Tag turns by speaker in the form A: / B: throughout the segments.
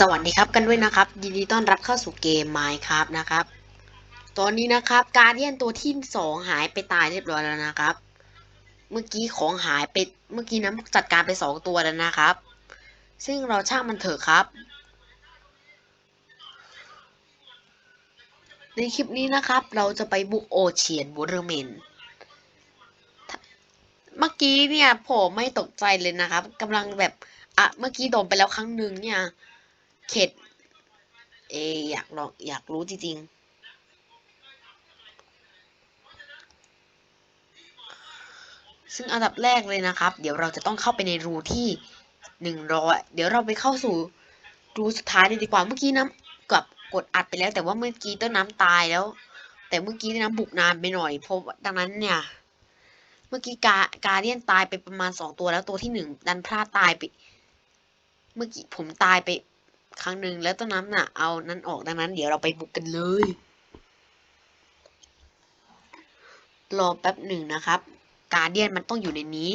A: สวัสดีครับกันด้วยนะครับ ยินดีต้อนรับเข้าสู่เกม Minecraft นะครับ ตอนนี้นะครับการเดียนตัวที่สองหายไปตายเรียบร้อยแล้วนะครับ เมื่อกี้ของหายไปเมื่อกี้น้ำจัดการไปสองตัวแล้วนะครับ ซึ่งเราช่างมันเถอะครับ ในคลิปนี้นะครับ เราจะไปบุกโอเชียนบูเรเมนเมื่อกี้เนี่ยผมไม่ตกใจเลยนะครับกำลังแบบอะเมื่อกี้โดนไปแล้วครั้งหนึ่งเนี่ย เข็ด เอ อยากลองอยากรู้จริงๆซึ่งอันดับแรกเลยนะครับ เดี๋ยวเราจะต้องเข้าไปในรูที่หนึ่งร้อยเดี๋ยวเราไปเข้าสู่รูสุดท้ายเลยดีกว่า เมื่อกี้น้ำกับกดอัดไปแล้ว แต่ว่าเมื่อกี้ต้นน้ำตายแล้ว แต่เมื่อกี้น้ำบุกนานไปหน่อยเพราะดังนั้นเนี่ย เมื่อกี้กากาเดียนตายไปประมาณสองตัวแล้วตัวที่หนึ่งดันพลาดตายไป เมื่อกี้ผมตายไป ครั้งหนึ่งแล้วต้นน้ำน่ะเอานั้นออกดังนั้น เดี๋ยวเราไปบุกกันเลย รอแป๊บหนึ่งนะครับ การเดียนมันต้องอยู่ในนี้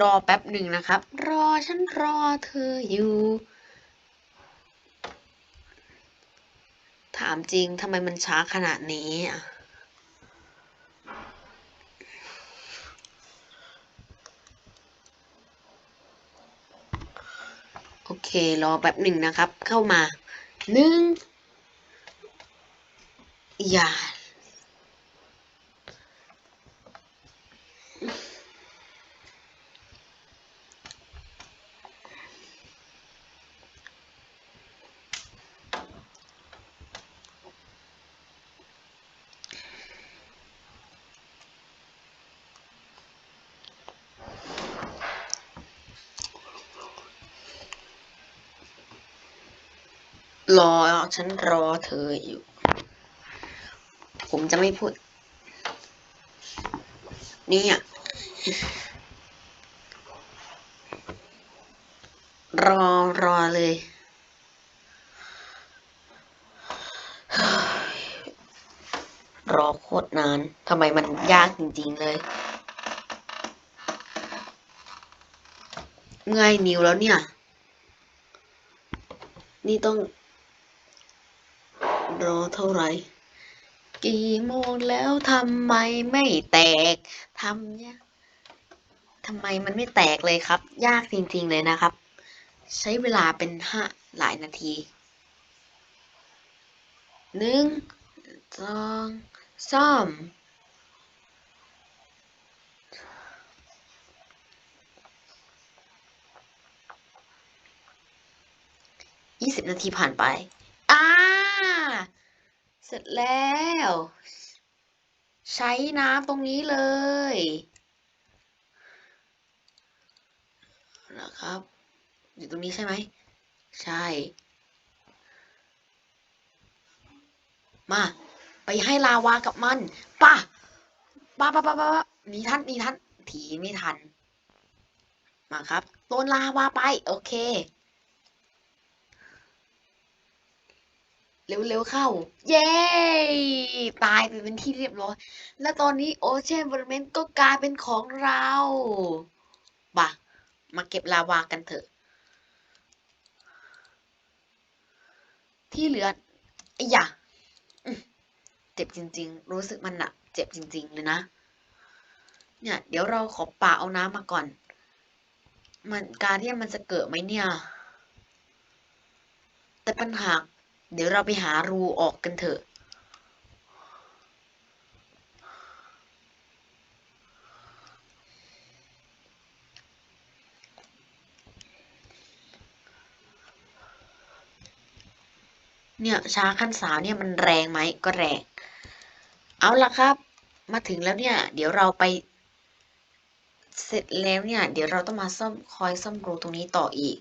A: รอแป๊บหนึ่งนะครับ รอฉันรอเธออยู่ ถามจริงทำไมมันช้าขนาดนี้อะโอเค รอแป๊บหนึ่งนะครับ เข้ามาหนึ่งอย่า รอ ฉันรอเธออยู่ ผมจะไม่พูดเนี่ยรอรอเลย รอโคตรนาน ทำไมมันยากจริงๆเลยเงื่อยนิ้วแล้วเนี่ย นี่ต้อง รอเท่าไหร่ กี่โมงแล้วทำไมไม่แตกทำเนี่ยทำไมมันไม่แตกเลยครับ ยากจริงๆเลยนะครับ ใช้เวลาเป็นห้าหลายนาทีหนึ่งสองสามยี่สิบนาทีผ่านไป ร็จแล้ว ใช้น้ำตรงนี้เลยนะครับ อยู่ตรงนี้ใช่ไหม ใช่ มา ไปให้ลาวากับมันป่ะป่ะป่ะป่ะป่ะหนีทันหนีทัน ถีไม่ทัน มาครับ โดนลาวาไป โอเค เร็วๆเข้า เย้ ตายไปเป็นที่เรียบร้อย และตอนนี้โอเชียนบริเมนก็กลายเป็นของเราบ่ะมาเก็บลาวากันเถอะ ที่เหลือไอ้ยะอืมเจ็บจริง ๆ รู้สึกมันหนักเจ็บจริง ๆ เลยนะ เนี่ย เดี๋ยวเราขอป่าเอาน้ำมาก่อน มันการที่มันจะเกิดไหมเนี่ย แต่ปัญหา เดี๋ยวเราไปหารูออกกันเถอะ เนี่ยช้าขั้นสาวเนี่ยมันแรงไหมก็แรง เอาละครับ มาถึงแล้วเนี่ย เดี๋ยวเราไป เสร็จแล้วเนี่ย เดี๋ยวเราต้องมาซ่อมคอยซ่อมรูตรงนี้ต่ออีก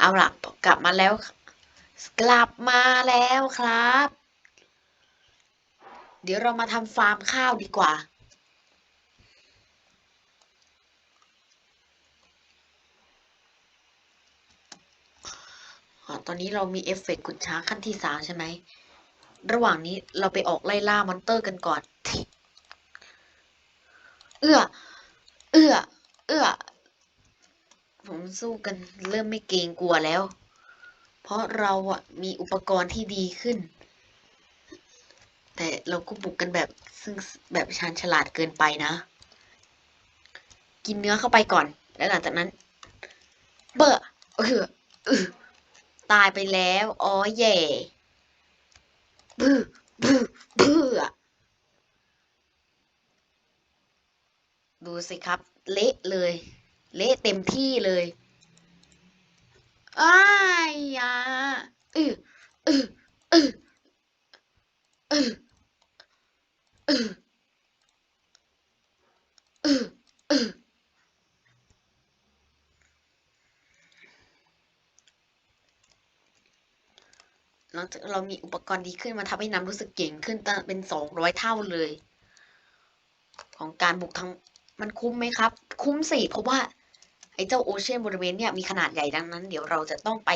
A: เอาล่ะกลับมาแล้ว กลับมาแล้วครับ เดี๋ยวเรามาทำฟาร์มข้าวดีกว่าตอนนี้เรามีเอฟเฟกต์ขุนช้างขั้นที่สามใช่ไหม ระหว่างนี้เราไปออกไล่ล่ามอนเตอร์กันก่อน ท สู้กันเริ่มไม่เกรงกลัวแล้ว เพราะเราอะมีอุปกรณ์ที่ดีขึ้น แต่เราก็บุกกันแบบซึ่งแบบชาญฉลาดเกินไปนะ กินเนื้อเข้าไปก่อน แล้วหลังจากนั้น เบอะเออเออตายไปแล้วอ๋อแย่บื้อบื้อบื้อดูสิครับ เละเลย เละเต็มที่เลย อ้ายยาเออเออเออเออเออเออเอหลังจากเรามีอุปกรณ์ดีขึ้นมันทำให้น้ำรู้สึกเก่งขึ้นตั้งเป็นสองร้อยเท่าเลย ของการบุกทั้งมันคุ้มไหมครับ คุ้มสิเพราะว่า ไอ้เจ้าโอเชียนบริเวณเนี่ยมีขนาดใหญ่ดังนั้น เดี๋ยวเราจะต้องไป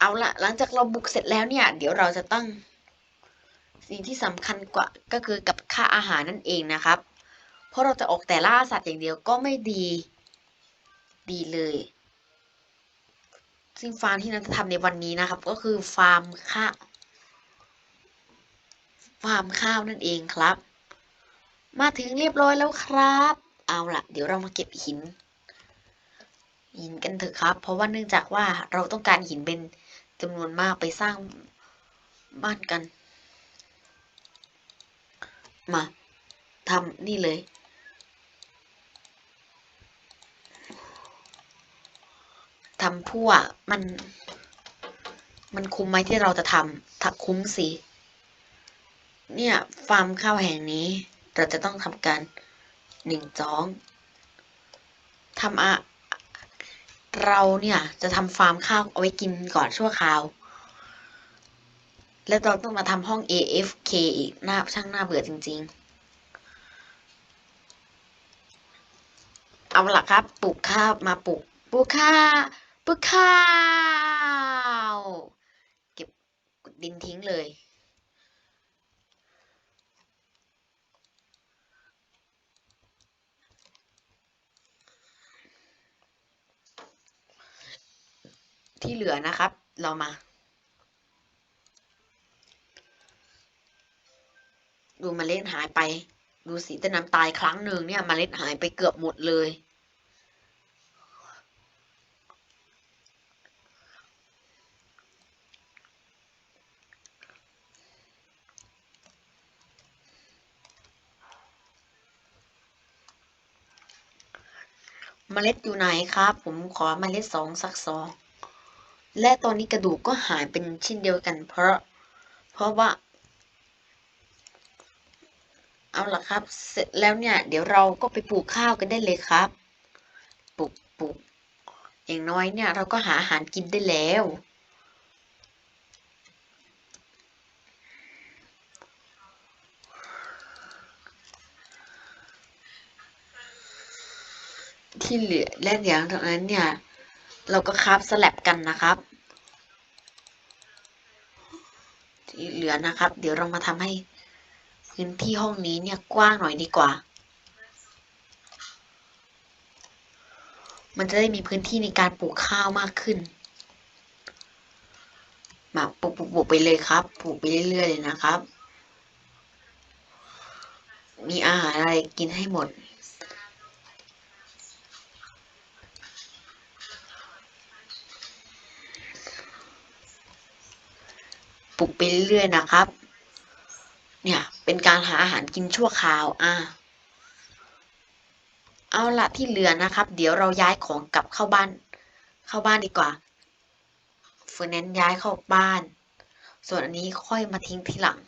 A: เอาละหลังจากเราบุกเสร็จแล้วเนี่ย เดี๋ยวเราจะต้องสิ่งที่สำคัญกว่าก็คือกับค่าอาหารนั่นเองนะครับ เพราะเราจะออกแต่ล่าสัตว์อย่างเดียวก็ไม่ดี ดีเลย ซึ่งฟาร์มที่นันจะทำในวันนี้นะครับ ก็คือฟาร์มข้าฟาร์มข้าวนั่นเองครับ มาถึงเรียบร้อยแล้วครับ เอาละเดี๋ยวเรามาเก็บหิน หินกันเถอะครับ เพราะว่าเนื่องจากว่าเราต้องการหินเป็นจำนวนมากไปสร้างบ้านกัน มาทำนี่เลย ทำพั่วมัน มันคุ้มไหมที่เราจะทำถ้าคุ้มสิ เนี่ย ฟาร์มข้าวแห่งนี้ เราจะต้องทำการ หนึ่งสองทำอะเราเนี่ยจะทำฟาร์มข้าวเอาไว้กินก่อนชั่วคราว แล้วเราต้องมาทำห้อง AFK อีกหน้าช่างหน้าเบื่อจริง ๆ เอาล่ะครับปลูกข้าวมาปลูกปลูกข้าวปลูกข้าว เก็บดินทิ้งเลย ที่เหลือนะครับ เรามา ดูเมล็ดหายไป ดูสีต้นน้ำตายครั้งหนึ่งเนี่ยเมล็ดหายไปเกือบหมดเลย เมล็ดอยู่ไหนครับ ผมขอเมล็ดสองสักสอง และตอนนี้กระดูกก็หายเป็นชิ้นเดียวกัน เพราะ เพราะว่า เอาล่ะครับ เสร็จแล้วเนี่ย เดี๋ยวเราก็ไปปลูกข้าวกันได้เลยครับ ปลูกปลูกอย่างน้อยเนี่ย เราก็หาอาหารกินได้แล้วที่เหลือและเดี๋ยวตรงนั้นเนี่ย เราก็คราฟสลับกันนะครับที่เหลือนะครับ เดี๋ยวเรามาทำให้พื้นที่ห้องนี้เนี่ยกว้างหน่อยดีกว่า มันจะได้มีพื้นที่ในการปลูกข้าวมากขึ้น มาปลูกปลูกปลูกไปเลยครับ ปลูกไปเรื่อยๆเลยนะครับ มีอาหารอะไรกินให้หมด ปลูกไปเรื่อยๆนะครับ เนี่ยเป็นการหาอาหารกินชั่วคราวอะเอาละที่เหลือนะครับ เดี๋ยวเราย้ายของกลับเข้าบ้าน เข้าบ้านดีกว่าเฟอร์นันย้ายเข้าบ้าน ส่วนอันนี้ค่อยมาทิ้งทีหลัง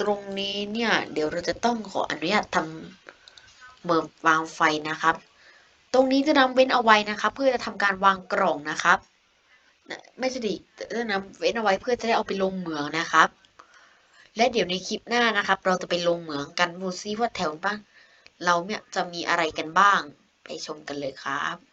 A: ตรงนี้เนี่ยเดี๋ยวเราจะต้องขออนุญาตทำเบิร์วางไฟนะครับ ตรงนี้จะนำเว้นเอาไว้นะครับ เพื่อจะทำการวางกล่องนะครับ ไม่ใช่ดิจะนำเว้นเอาไว้เพื่อจะได้เอาไปลงเหมืองนะครับ และเดี๋ยวในคลิปหน้านะครับ เราจะไปลงเหมืองกันดูซิว่าแถวบ้านเราเนี่ยจะมีอะไรกันบ้าง ไปชมกันเลยครับ